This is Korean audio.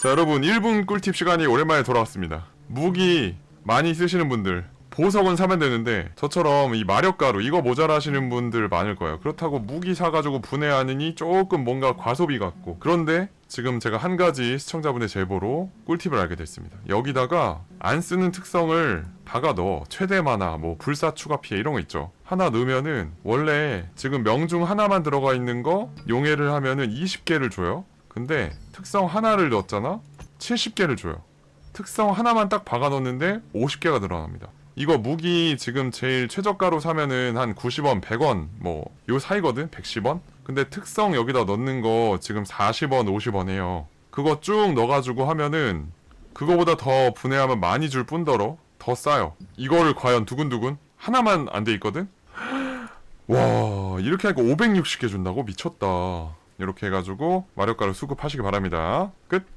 자 여러분 1분 꿀팁 시간이 오랜만에 돌아왔습니다. 무기 많이 쓰시는 분들 보석은 사면 되는데 저처럼 이 마력가루 이거 모자라시는 분들 많을 거예요. 그렇다고 무기 사가지고 분해하느니 조금 뭔가 과소비 같고. 그런데 지금 제가 한 가지 시청자분의 제보로 꿀팁을 알게 됐습니다. 여기다가 안 쓰는 특성을 박아 넣어. 최대 만화 뭐 불사 추가 피해 이런 거 있죠. 하나 넣으면은 원래 지금 명중 하나만 들어가 있는 거 용해를 하면은 20개를 줘요 근데 특성 하나를 넣었잖아 70개를 줘요 특성 하나만 딱 박아 넣는데 50개가 늘어납니다. 이거 무기 지금 제일 최저가로 사면은 한 90원, 100원 뭐 요 사이거든. 110원. 근데 특성 여기다 넣는 거 지금 40원, 50원이에요. 그거 쭉 넣어가지고 하면은 그거보다 더 분해하면 많이 줄 뿐더러 더 싸요. 이거를 과연 두근두근 하나만 안 돼 있거든. 와 이렇게 하니까 560개 준다고 미쳤다. 이렇게 해가지고 마력가루 수급하시기 바랍니다. 끝.